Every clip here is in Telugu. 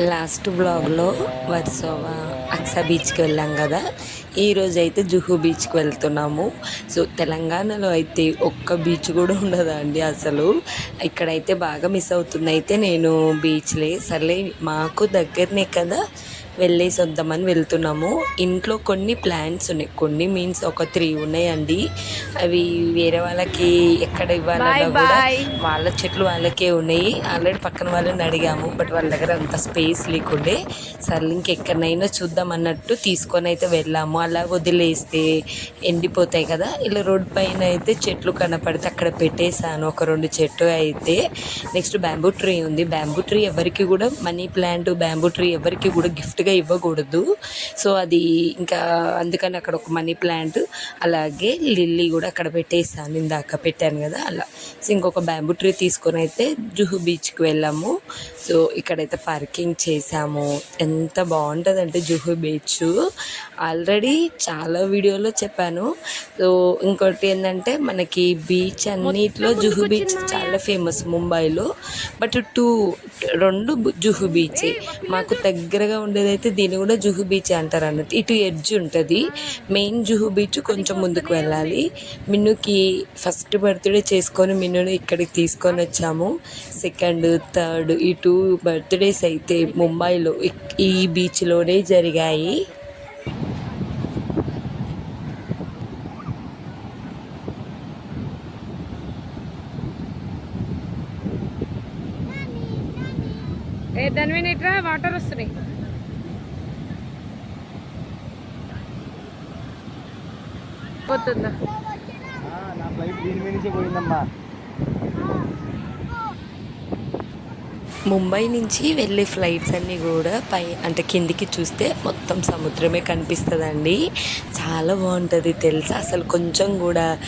లాస్ట్ బ్లాగ్లో వర్సోవా అక్సా బీచ్కి వెళ్ళాం కదా. ఈరోజు అయితే జుహు బీచ్కి వెళ్తున్నాము. సో తెలంగాణలో అయితే ఒక్క బీచ్ కూడా ఉండదా అండి అసలు? ఇక్కడైతే బాగా మిస్ అవుతుంది. అయితే నేను బీచ్లే. సర్లే మాకు దగ్గరనే కదా. వెళ్ళేసి వద్దామని వెళ్తున్నాము. ఇంట్లో కొన్ని ప్లాంట్స్ ఉన్నాయి. కొన్ని మీన్స్ ఒక త్రీ ఉన్నాయండి. అవి వేరే వాళ్ళకి ఎక్కడ ఇవ్వాలన్నా కూడా వాళ్ళ చెట్లు వాళ్ళకే ఉన్నాయి. ఆల్రెడీ పక్కన వాళ్ళని అడిగాము బట్ వాళ్ళ దగ్గర అంత స్పేస్ లేకుండే. సర్లే ఇంకెక్కడనైనా చూద్దాం అన్నట్టు తీసుకొని అయితే వెళ్ళాము. అలా వదిలేస్తే ఎండిపోతాయి కదా. ఇలా రోడ్ పైన అయితే చెట్లు కనపడితే అక్కడ పెట్టేశాను. ఒక రెండు చెట్టు అయితే. నెక్స్ట్ బ్యాంబూ ట్రీ ఉంది. బ్యాంబూ ట్రీ ఎవరికి కూడా మనీ ప్లాంట్ బ్యాంబూ ట్రీ ఎవరికి కూడా డైరెక్ట్గా ఇవ్వకూడదు. సో అది ఇంకా అందుకని అక్కడ ఒక మనీ ప్లాంట్ అలాగే లిల్లీ కూడా అక్కడ పెట్టేసాను ఇందాక పెట్టాను కదా అలా. సో ఇంకొక బ్యాంబూ ట్రీ తీసుకొని అయితే జుహు బీచ్కి వెళ్ళాము. సో ఇక్కడైతే పార్కింగ్ చేసాము ఎంత బాగుంటుందంటే జుహు బీచ్. ఆల్రెడీ చాలా వీడియోలో చెప్పాను. సో ఇంకోటి ఏంటంటే మనకి బీచ్ అన్నిట్లో జుహు బీచ్ చాలా ఫేమస్ ముంబైలో. బట్ టూ రెండు జుహు బీచ్. మాకు దగ్గరగా ఉండేదైతే దీన్ని కూడా జుహు బీచ్ అంటారు అన్నట్టు ఇటు ఎడ్జ్ ఉంటుంది. మెయిన్ జుహు బీచ్ కొంచెం ముందుకు వెళ్ళాలి. మిన్నుకి ఫస్ట్ బర్త్డే చేసుకొని మిన్నుని ఇక్కడికి తీసుకొని వచ్చాము. సెకండ్ థర్డ్ ఈ టూ బర్త్డేస్ అయితే ముంబైలో ఈ బీచ్లోనే జరిగాయి. ఇట్రా వాటర్ వస్తున్నాయి. పోతుందా? నా ఫ్లైట్ దీని మీద నుంచే పోయిందమ్మా. ముంబై నుంచి వెళ్ళే ఫ్లైట్స్ అన్నీ కూడా పై అంటే కిందికి చూస్తే మొత్తం సముద్రమే కనిపిస్తుందండి. చాలా బాగుంటుంది తెలుసా? అసలు కొంచెం కూడా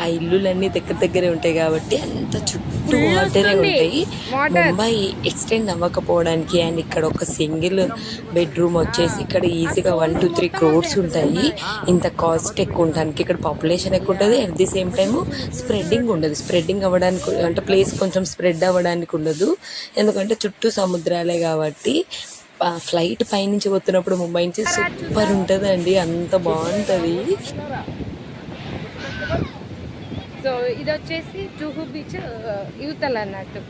ఆ ఇల్లులన్నీ దగ్గర దగ్గరే ఉంటాయి కాబట్టి అంత చుట్టూ వాటరే. ఉంటాయి. ముంబై ఎక్స్టెండ్ అవ్వకపోవడానికి అండ్ ఇక్కడ ఒక సింగిల్ బెడ్రూమ్ వచ్చేసి ఇక్కడ ఈజీగా వన్ టూ త్రీ క్రోర్స్ ఉంటాయి. ఇంత కాస్ట్ ఎక్కువ ఉండడానికి ఇక్కడ పాపులేషన్ ఎక్కువ ఉంటుంది. At the same time spreading ఉండదు. స్ప్రెడ్డింగ్ అవ్వడానికి అంటే ప్లేస్ కొంచెం స్ప్రెడ్ అవ్వడానికి ఉండదు. ఎందుకంటే చుట్టూ సముద్రాలే కాబట్టి ఫ్లైట్ పైనుంచి పోతున్నప్పుడు ముంబై నుంచి సూపర్ ఉంటుందండి. అంత బాగుంటుంది. సో ఇది వచ్చేసి జూహు బీచ్ యువతలు అన్నట్టు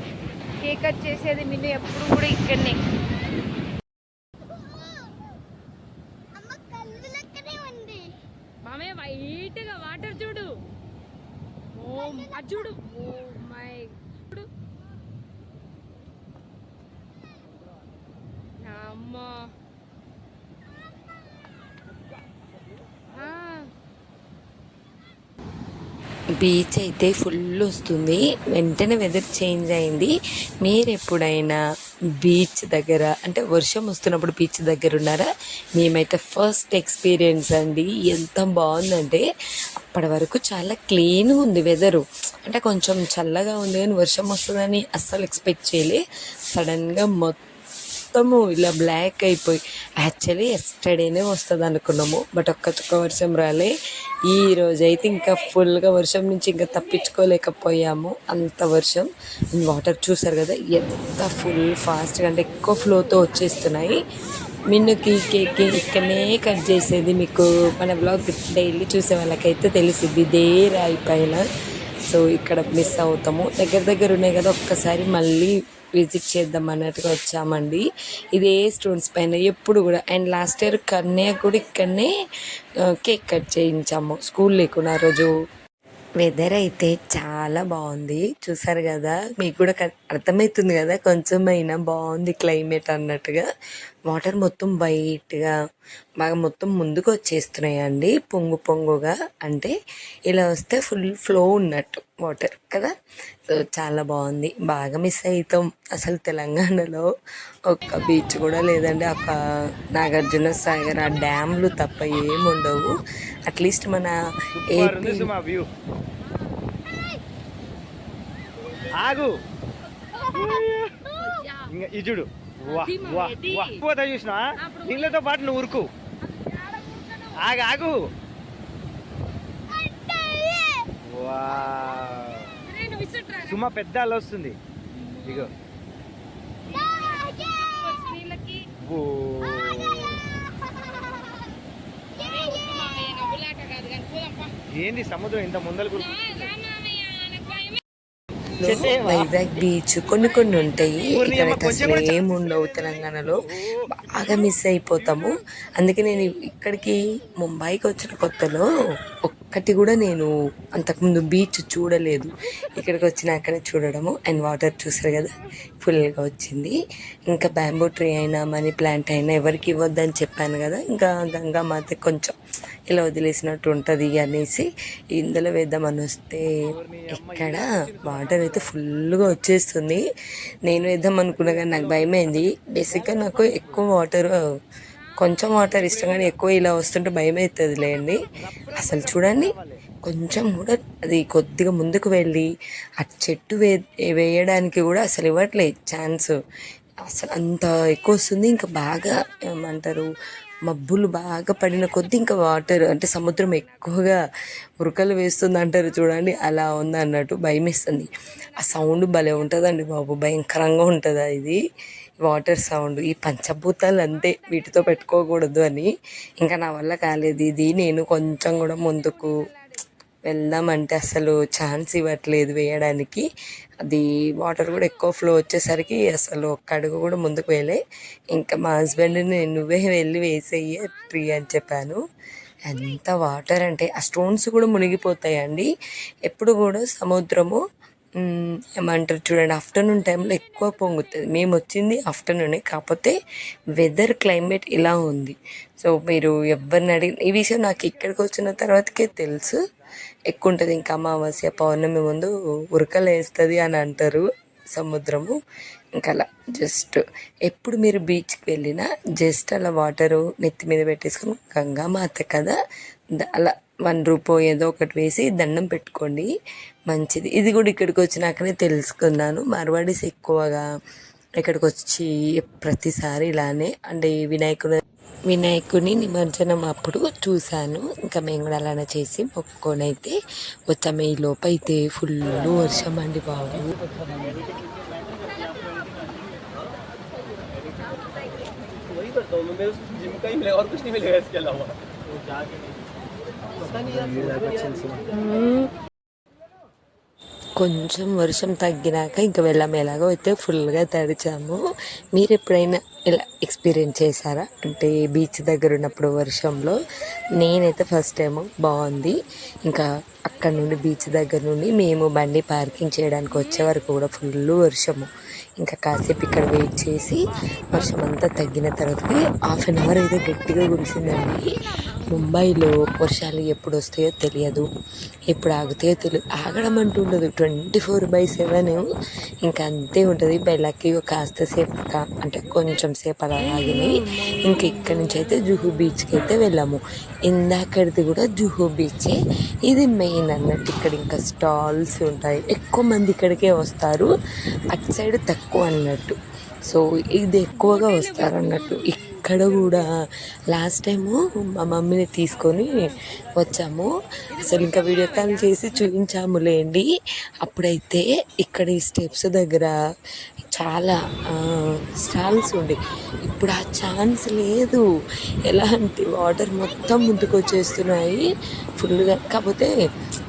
కేక్ కట్ చేసేది మీరు ఎప్పుడు కూడా ఇక్కడనే అమ్మ కళ్ళు లెక్కనే ఉంది మామే వైట్గా వాటర్ చూడు ఓ అది చూడు ఓ మై చూడు అమ్మా ఆ. బీచ్ అయితే ఫుల్ వస్తుంది. వెంటనే వెదర్ చేంజ్ అయింది. మీరు ఎప్పుడైనా బీచ్ దగ్గర అంటే వర్షం వస్తున్నప్పుడు బీచ్ దగ్గర ఉన్నారా? మేమైతే ఫస్ట్ ఎక్స్పీరియన్స్ అండి. ఎంత బాగుందంటే అప్పటి వరకు చాలా క్లీన్గా ఉంది వెదరు అంటే కొంచెం చల్లగా ఉంది కానీ వర్షం వస్తుందని అస్సలు ఎక్స్పెక్ట్ చేయలే. సడన్గా మొత్తం మొత్తము ఇలా బ్లాక్ అయిపోయి. యాక్చువల్లీ ఎస్టర్డేనే వస్తుంది అనుకున్నాము బట్ ఒక్క చుక్క వర్షం రాలే. ఈ రోజు అయితే ఇంకా ఫుల్గా వర్షం నుంచి ఇంకా తప్పించుకోలేకపోయాము అంత వర్షం. వాటర్ చూసారు కదా ఎంత ఫుల్ ఫాస్ట్గా అంటే ఎక్కువ ఫ్లోతో వచ్చేస్తున్నాయి. మిన్నుకి కేక్ ఇక్కడనే కట్ చేసేది మీకు మన బ్లాగ్ డైలీ చూసే వాళ్ళకైతే తెలిసింది ఇదే రాయి పైన. సో ఇక్కడ మిస్ అవుతాము. దగ్గర దగ్గర ఉన్నాయి కదా ఒక్కసారి మళ్ళీ విజిట్ చేద్దాం అన్నట్టుగా వచ్చామండి. ఇదే స్టోన్స్ పైన? ఎప్పుడు కూడా. అండ్ లాస్ట్ ఇయర్ కన్నే కూడా ఇక్కడనే కేక్ కట్ చేయించాము. స్కూల్ లేకుండా రోజు. వెదర్ అయితే చాలా బాగుంది. చూసారు కదా? మీకు కూడా కట్ అర్థమవుతుంది కదా? కొంచెం అయినా బాగుంది క్లైమేట్ అన్నట్టుగా. వాటర్ మొత్తం వైట్గా బాగా మొత్తం ముందుకు వచ్చేస్తున్నాయండి పొంగు పొంగుగా. అంటే ఇలా వస్తే ఫుల్ ఫ్లో ఉన్నట్టు వాటర్ కదా? సో చాలా బాగుంది. బాగా మిస్ అవుతాం అసలు తెలంగాణలో. ఒక్క బీచ్ కూడా లేదండి. ఒక నాగార్జున సాగర్ ఆ డ్యామ్లు తప్ప ఏముండవు అట్లీస్ట్ మన ఏపీ ఆగు. ఇంకా. వా పోతా చూసినా నీళ్ళతో పాటు నువ్వు ఉరుకు. ఆగు ఆగు. సుమ పెద్ద అల వస్తుంది. ఇగో. ఏంది సముద్రం ఇంత ముందరకు రా, వైజాగ్ బీచ్ కొన్ని కొన్ని ఉంటాయి. ఇక్కడైతే అసలు కూడా ఏమి ఉండవు తెలంగాణలో. బాగా మిస్ అయిపోతాము. అందుకే నేను ఇక్కడికి ముంబైకి వచ్చిన కొత్తలో ఒక్కటి కూడా నేను అంతకుముందు బీచ్ చూడలేదు. ఇక్కడికి వచ్చినాకనే చూడడము. అండ్ వాటర్ చూసారు కదా ఫుల్గా వచ్చింది. ఇంకా బ్యాంబూ ట్రీ అయినా మనీ ప్లాంట్ అయినా ఎవరికి ఇవ్వద్దని చెప్పాను కదా ఇంకా గంగామాత కొంచెం ఇలా వదిలేసినట్టు ఉంటుంది అనేసి ఇందులో వేద్దామని వస్తే ఇక్కడ వాటర్ అయితే ఫుల్గా వచ్చేస్తుంది. నేను వేద్దాం అనుకున్నా కానీ నాకు భయమైంది. బేసిక్గా నాకు ఎక్కువ వాటర్ కొంచెం వాటర్ ఇష్టం కానీ ఎక్కువ ఇలా వస్తుంటే భయం అవుతుంది లేండి అసలు చూడండి కొంచెం కూడా అది కొద్దిగా ముందుకు వెళ్ళి ఆ చెట్టు వే వేయడానికి కూడా అసలు ఇవ్వట్లేదు ఛాన్స్. అసలు అంత ఎక్కువ వస్తుంది ఇంకా బాగా ఏమంటారు మబ్బులు బాగా పడిన కొద్దీ ఇంకా వాటర్ అంటే సముద్రం ఎక్కువగా ఉరకలు వేస్తుంది అంటారు చూడండి అలా ఉంది అన్నట్టు భయం వేస్తుంది ఆ సౌండ్ భలే ఉంటుందండి బాబు భయంకరంగా ఉంటుందా ఇది. వాటర్ సౌండ్ ఈ పంచభూతాలు అంతే వీటితో పెట్టుకోకూడదు అని. ఇంకా నా వల్ల కాలేదు ఇది. నేను కొంచెం కూడా ముందుకు వెళ్దామంటే అసలు ఛాన్స్ ఇవ్వట్లేదు వేయడానికి. అది వాటర్ కూడా ఎక్కువ ఫ్లో వచ్చేసరికి అసలు ఒక్క అడుగు కూడా ముందుకు వెళ్ళే ఇంకా మా హస్బెండ్ నువ్వే వెళ్ళి వేసేయి ట్రీ అని చెప్పాను. ఎంత వాటర్ అంటే ఆ స్టోన్స్ కూడా మునిగిపోతాయండి. ఎప్పుడు కూడా సముద్రము ఏమంటారు చూడండి ఆఫ్టర్నూన్ టైంలో ఎక్కువ పొంగుతుంది. మేము వచ్చింది ఆఫ్టర్నూనే కాకపోతే వెదర్ క్లైమేట్ ఇలా ఉంది. సో మీరు ఎవరిని అడిగి ఈ విషయం నాకు ఇక్కడికి వచ్చిన తర్వాతకే తెలుసు. ఎక్కువ ఉంటుంది ఇంకా అమావాస్య పౌర్ణమి ముందు ఉరకలు వేస్తుంది అని అంటారు సముద్రము. ఇంకా అలా జస్ట్ ఎప్పుడు మీరు బీచ్కి వెళ్ళినా జస్ట్ అలా వాటరు నెత్తి మీద పెట్టేసుకుని గంగామాత కదా అలా వన్ రూపో ఏదో ఒకటి వేసి దండం పెట్టుకోండి మంచిది ఇది కూడా ఇక్కడికి వచ్చినాకనే తెలుసుకున్నాను మార్వాడీస్ ఎక్కువగా ఇక్కడికి వచ్చి ప్రతిసారి ఇలానే అంటే వినాయకుడు వినాయకుని నిమజ్జనం అప్పుడు చూశాను ఇంకా మేము కూడా అలానే చేసి మొక్కుకొని అయితే వచ్చాము ఈ లోపు అయితే ఫుల్ వర్షం అండి బాబు वही करता हूँ मैं मैं उस जिम का ही मिलेगा और कुछ नहीं मिलेगा इसके अलावा కొంచెం వర్షం తగ్గినాక ఇంకా వెళ్ళాము ఎలాగో అయితే ఫుల్గా తడిచాము. మీరు ఎప్పుడైనా ఇలా ఎక్స్పీరియన్స్ చేశారా? అంటే బీచ్ దగ్గర ఉన్నప్పుడు వర్షంలో. నేనైతే ఫస్ట్ టైం బాగుంది. ఇంకా అక్కడ నుండి బీచ్ దగ్గర నుండి మేము బండి పార్కింగ్ చేయడానికి వచ్చే వరకు కూడా ఫుల్ వర్షము. ఇంకా కాసేపు ఇక్కడ వెయిట్ చేసి వర్షం అంతా తగ్గిన తర్వాతకి హాఫ్ అన్ అవర్ అయితే గట్టిగా కురిసిందండి. ముంబైలో వర్షాలు ఎప్పుడు వస్తాయో తెలియదు ఎప్పుడు ఆగుతాయో తెలియదు ఆగడం అంటూ ఉండదు ట్వంటీ ఫోర్ బై సెవెన్ ఇంకా అంతే ఉంటుంది. బై లక్కీ కాస్త సేపు కా- అంటే కొంచెం సేపు అలా ఆగినాయి. ఇంకా ఇక్కడి నుంచి అయితే జుహూ బీచ్కి అయితే వెళ్ళాము. ఇందాకడిది కూడా జుహూ బీచే. ఇది మెయిన్ అన్నట్టు ఇక్కడ ఇంకా స్టాల్స్ ఉంటాయి. ఎక్కువ మంది ఇక్కడికే వస్తారు. అటు సైడ్ తక్కువ అన్నట్టు. సో ఇది ఎక్కువగా వస్తారు అన్నట్టు అక్కడ కూడా. లాస్ట్ టైము మా మమ్మీని తీసుకొని వచ్చాము. అసలు ఇంకా వీడియో కాల్ చేసి చూపించాములేండి. అప్పుడైతే ఇక్కడ ఈ స్టెప్స్ దగ్గర చాలా స్టాల్స్ ఉండే. ఇప్పుడు ఆ ఛాన్స్ లేదు. ఎలాంటి వాటర్ మొత్తం ముందుకు వచ్చేస్తున్నాయి. ఫుల్గా కాకపోతే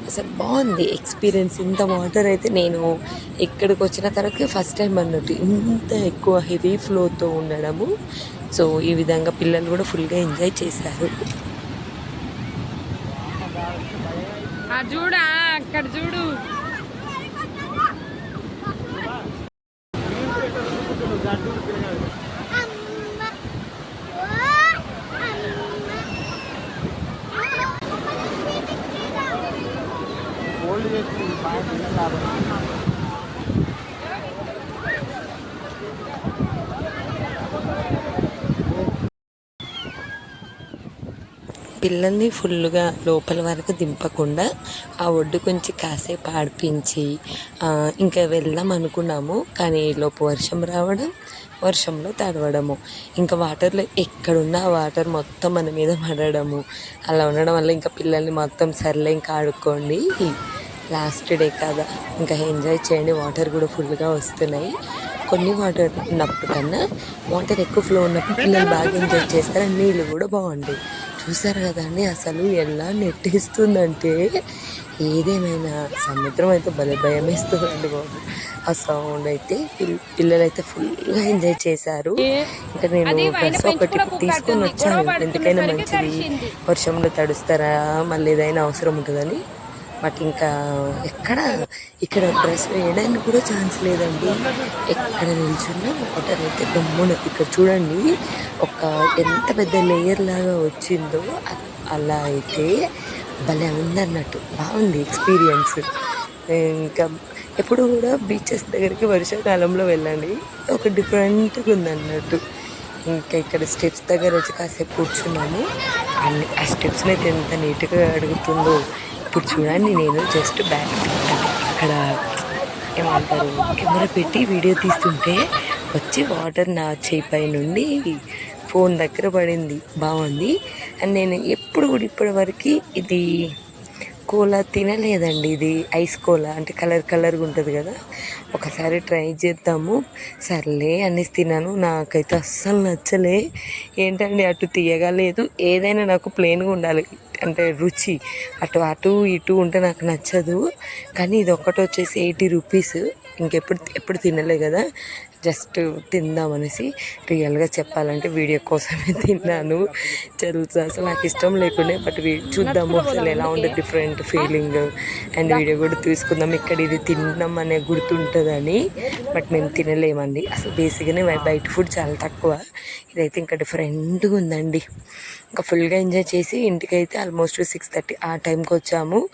అసలు బాగుంది ఎక్స్పీరియన్స్. ఇంత వాటర్ అయితే నేను ఎక్కడికి వచ్చిన తర్వాత ఫస్ట్ టైం అన్నట్టు ఇంత ఎక్కువ హెవీ ఫ్లోతో ఉండడము. సో ఈ విధంగా పిల్లలు కూడా ఫుల్గా ఎంజాయ్ చేశారు. ఆ చూడా అక్కడ చూడు. పిల్లల్ని ఫుల్గా లోపల వరకు దింపకుండా ఆ ఒడ్డు కొంచెం కాసేపు ఆడిపించి ఇంకా వెళ్దాం అనుకున్నాము. కానీ లోపు వర్షం రావడం వర్షంలో తడవడము. ఇంకా వాటర్లో ఎక్కడున్న ఆ వాటర్ మొత్తం మన మీద పడడము. అలా ఉండడం వల్ల ఇంకా పిల్లల్ని మొత్తం సర్లే ఇంకా ఆడుకోండి. లాస్ట్ డే కదా. ఇంకా ఎంజాయ్ చేయండి. వాటర్ కూడా ఫుల్గా వస్తున్నాయి. కొన్ని వాటర్ ఉన్నప్పుడు కన్నా వాటర్ ఎక్కువ ఫ్లో ఉన్నప్పుడు పిల్లలు బాగా ఎంజాయ్ చేస్తారు. నీళ్ళు కూడా బాగుంటాయి. చూసారు కదండి అసలు ఎలా నెట్టేస్తుందంటే ఏదేమైనా సముద్రం అయితే భలే భయం వేస్తుందండి బాబు. ఆ సౌండ్ అయితే పిల్- పిల్లలు అయితే ఫుల్గా ఎంజాయ్ చేశారు ఇంకా నేను డ్రెస్ ఒకటి తీసుకొని వచ్చాను. ఎందుకైనా మంచిది. వర్షంలో తడుస్తారా? మళ్ళీ ఏదైనా అవసరం ఉంటుందని మాకు ఇంకా ఎక్కడ ఇక్కడ డ్రెస్ వేయడానికి కూడా ఛాన్స్ లేదండి. ఎక్కడ నిల్చున్నా వాటర్ అయితే గమ్మున ఇక్కడ చూడండి. ఒక ఎంత పెద్ద లేయర్ లాగా వచ్చిందో అలా అయితే భలే ఉందన్నట్టు. బాగుంది ఎక్స్పీరియన్స్. ఇంకా ఎప్పుడు కూడా బీచెస్ దగ్గరికి వర్షాకాలంలో వెళ్ళండి. ఒక డిఫరెంట్గా ఉందన్నట్టు. ఇంకా ఇక్కడ స్టెప్స్ దగ్గర వచ్చి కాసేపు కూర్చున్నాము. అన్ని ఆ స్టెప్స్ని అయితే ఎంత నీట్గా అడుగుతుందో ఇప్పుడు చూడండి నేను జస్ట్ బ్యాక్ అక్కడ ఏమంటారు కెమెరా పెట్టి వీడియో తీస్తుంటే వచ్చి వాటర్ నా చేయి పై నుండి ఫోన్ దగ్గర పడింది బాగుంది. అండ్ నేను ఎప్పుడు కూడా ఇప్పటి వరకు ఇది కోలా తినలేదండి ఇది ఐస్ కోలా అంటే కలర్ కలర్గా ఉంటుంది కదా. ఒకసారి ట్రై చేద్దాము. సర్లే అనేసి తిన్నాను. నాకైతే అస్సలు నచ్చలే. ఏంటండి అటు తీయగా లేదు. ఏదైనా నాకు ప్లెయిన్గా ఉండాలి. అంటే రుచి. అటు అటు ఇటు ఉంటే నాకు నచ్చదు. కానీ ఇది ఒకటి వచ్చేసి ఎయిటీ రూపీస్. ఇంకెప్పుడు ఎప్పుడు తినలే కదా. జస్ట్ తిందామనేసి రియల్గా చెప్పాలంటే వీడియో కోసమే తిన్నాను. తెలుసు? అసలు నాకు ఇష్టం లేకుండే బట్ చూద్దాము అసలు ఎలా ఉంటుంది డిఫరెంట్ ఫీలింగ్. అండ్ వీడియో కూడా తీసుకుందాం. ఇక్కడ ఇది తిన్నాం అనే గుర్తుంటుందని బట్ మేము తినలేమండి. అసలు బేసిక్గానే బయట ఫుడ్ చాలా తక్కువ. ఇదైతే ఇంకా డిఫరెంట్గా ఉందండి. ఇంకా ఫుల్గా ఎంజాయ్ చేసి ఇంటికైతే ఆల్మోస్ట్ సిక్స్ థర్టీ ఆ టైంకి వచ్చాము.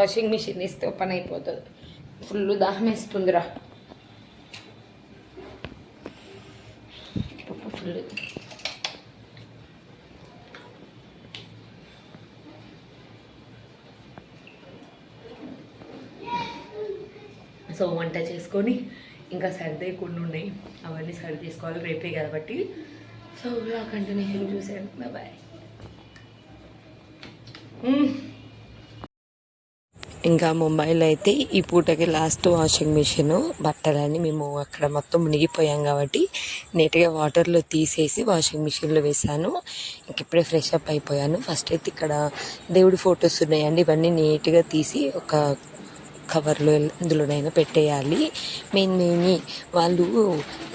వాషింగ్ మిషన్ ఇస్తే పని అయిపోతుంది. ఫుల్ దాహం వేస్తుందిరా. ఫుల్ సో వంట చేసుకొని ఇంకా సర్దేయకుండా ఉన్నాయి. అవన్నీ సర్ది చేసుకోవాలి. రేపే కాబట్టి. సో ఇలా కంటిన్యూ చూసాను బాయ్ ఇంకా ముంబైలో అయితే ఈ పూటకి లాస్ట్ వాషింగ్ మిషన్ బట్టలని మేము అక్కడ మొత్తం మునిగిపోయాం కాబట్టి నీట్గా వాటర్లో తీసేసి వాషింగ్ మిషన్లో వేసాను ఇంక ఇప్పుడే ఫ్రెష్ అప్ అయిపోయాను. ఫస్ట్ అయితే ఇక్కడ దేవుడి ఫొటోస్ ఉన్నాయండి. ఇవన్నీ నీట్గా తీసి ఒక కవర్లో ఇందులోనైనా పెట్టేయాలి. మెయిన్ మెయిన్ వాళ్ళు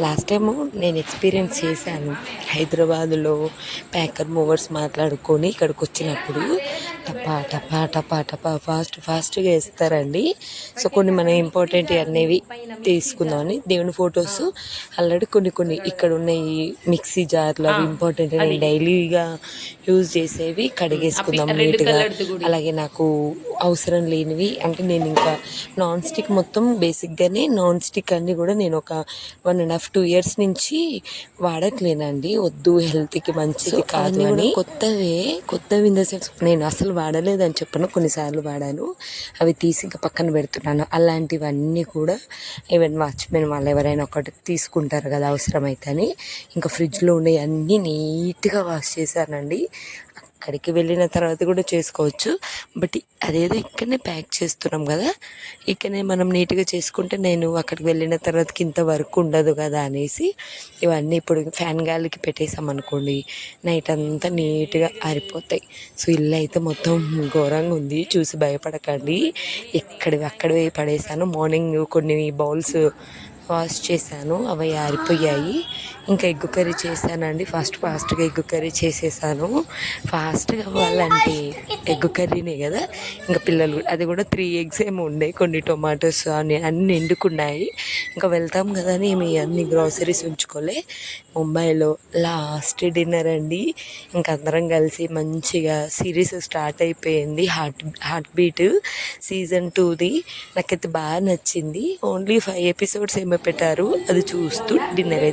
లాస్ట్ టైము నేను ఎక్స్పీరియన్స్ చేశాను హైదరాబాదులో ప్యాకర్ మూవర్స్ మాట్లాడుకొని ఇక్కడికి వచ్చినప్పుడు. టపా టపా టపా టపా. ఫాస్ట్ ఫాస్ట్గా వేస్తారండి సో కొన్ని మన ఇంపార్టెంట్ అనేవి తీసుకుందామని దేవుని ఫొటోస్ ఆల్రెడీ కొన్ని కొన్ని ఇక్కడ ఉన్నాయి మిక్సీ జార్లు అవి ఇంపార్టెంట్ నేను డైలీగా యూజ్ చేసేవి కడిగేసుకుందాం నీట్గా. అలాగే నాకు అవసరం లేనివి అంటే నేను ఇంకా నాన్ స్టిక్ మొత్తం బేసిక్గానే నాన్ స్టిక్ అన్ని కూడా నేను ఒక one and half two years నుంచి వాడట్లేనండి. వద్దు హెల్త్కి మంచిది కాదు అని. కొత్తవే కొత్తవి ఇన్ ద సెన్స్ నేను అసలు వాడలేదని చెప్పను. కొన్నిసార్లు వాడాను. అవి తీసి ఇంకా పక్కన పెడుతున్నాను. అలాంటివన్నీ కూడా ఈవెన్ వాచ్మెన్ వాళ్ళు ఎవరైనా ఒకటి తీసుకుంటారు కదా అవసరమైతే అని. ఇంకా ఫ్రిడ్జ్లో ఉండే అన్నీ నీట్గా వాష్ చేశానండి. అక్కడికి వెళ్ళిన తర్వాత కూడా చేసుకోవచ్చు. బట్ అదేదో ఇక్కడనే ప్యాక్ చేస్తున్నాం కదా. ఇక్కడనే మనం నీట్గా చేసుకుంటే నేను అక్కడికి వెళ్ళిన తర్వాతకి ఇంత వర్క్ ఉండదు కదా అనేసి ఇవన్నీ ఇప్పుడు ఫ్యాన్ గాలికి పెట్టేసాం అనుకోండి. నైట్ అంతా నీట్గా ఆరిపోతాయి. సో ఇల్లు అయితే మొత్తం ఘోరంగా ఉంది. చూసి భయపడకండి. ఎక్కడివి అక్కడివి పడేసాను. మార్నింగ్ కొన్ని బౌల్స్ వాష్ చేశాను. అవి ఆరిపోయాయి. ఇంకా ఎగ్గు కర్రీ చేశానండి. ఫస్ట్ ఫాస్ట్గా ఎగ్గు కర్రీ చేసేసాను. ఫాస్ట్గా అవ్వాలంటే ఎగ్గు కర్రీనే కదా. ఇంకా పిల్లలు కూడా- అది కూడా త్రీ ఎగ్స్ ఏమో ఉండే. కొన్ని టొమాటోస్ అని అన్ని ఎండుకున్నాయి. ఇంకా వెళ్తాం కదా అని మీ అన్ని గ్రాసరీస్ ఉంచుకోలే. ముంబైలో లాస్ట్ డిన్నర్ అండి. ఇంకా అందరం కలిసి మంచిగా సిరీస్ స్టార్ట్ అయిపోయింది. హార్ట్ హార్ట్ బీట్ సీజన్ టూది. నాకైతే బాగా నచ్చింది. ఓన్లీ ఫైవ్ ఎపిసోడ్స్ ఏమో పెట్టారు. అది చూస్తూ డిన్నర్ అయితే